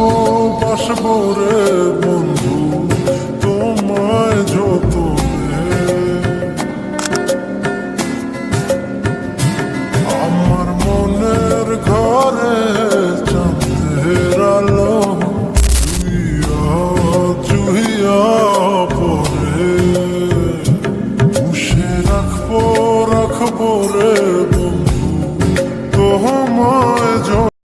ভালোবাসবো রে বন্ধু, তোমায় যত আমার মনের ঘরে চাঁদের আলো চুইয়া চুইয়া পরে পুষে রাখব রাখব রে বন্ধু, তোমায় যত